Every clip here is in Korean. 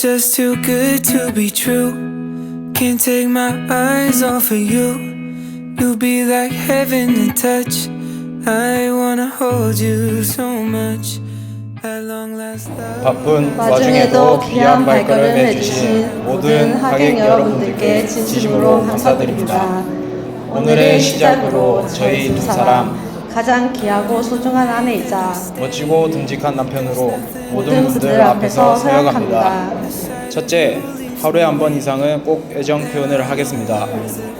just too good to be true. Can't take my eyes off of you. You'll be like heaven to touch. I wanna hold you so much. At long last. 바쁜 와중에도 귀한 발걸음 해주신 모든 하객 여러분들께 진심으로 감사드립니다. 오늘의 시작으로 저희 두 사람 가장 귀하고 소중한 아내이자 멋지고 듬직한 남편으로 모든 분들 앞에서 서약합니다. 첫째, 하루에 한 번 이상은 꼭 애정 표현을 하겠습니다.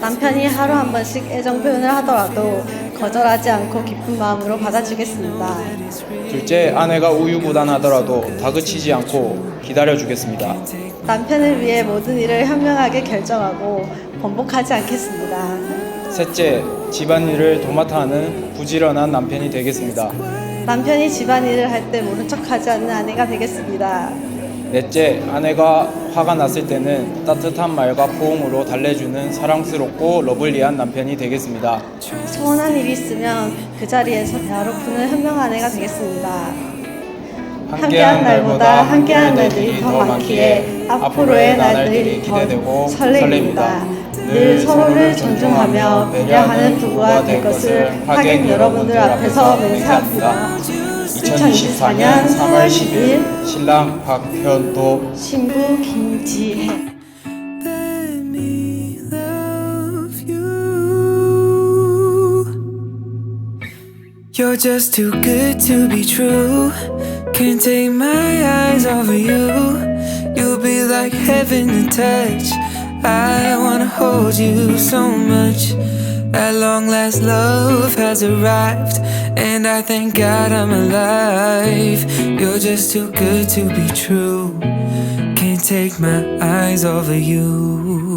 남편이 하루 한 번씩 애정 표현을 하더라도 거절하지 않고 기쁜 마음으로 받아주겠습니다. 둘째, 아내가 우유부단하더라도 다그치지 않고 기다려주겠습니다. 남편을 위해 모든 일을 현명하게 결정하고 번복하지 않겠습니다. 셋째, 집안일을 도맡아 하는 부지런한 남편이 되겠습니다. 남편이 집안일을 할 때 모른 척하지 않는 아내가 되겠습니다. 넷째, 아내가 화가 났을 때는 따뜻한 말과 포옹으로 달래주는 사랑스럽고 러블리한 남편이 되겠습니다. 서운한 일이 있으면 그 자리에서 대화로 푸는 현명한 아내가 되겠습니다. 함께한 날보다 함께한 날들이 더 많기에 앞으로의 날들이 더 설레입니다. 늘 서로를 존중하며 배려하는 부부가 될 것을 하객 여러분들 앞에서 맹세합니다. 2024년 3월 10일 신랑 박현도 신부 김지혜 Let me love you. You're just too good to be true. Can't take my eyes off of you. You'll be like heaven to touch. I wanna hold you so much. At long last, love has arrived, and I thank God I'm alive. You're just too good to be true. Can't take my eyes off of you.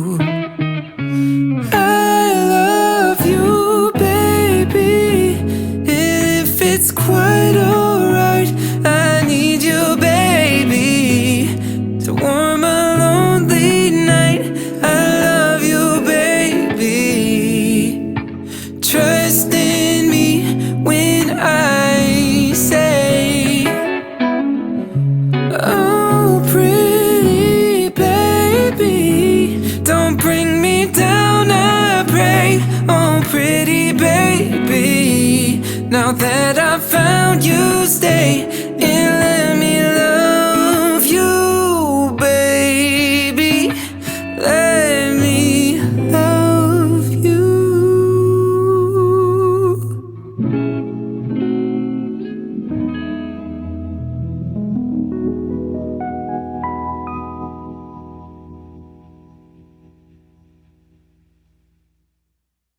Pretty baby, now that I found you, stay let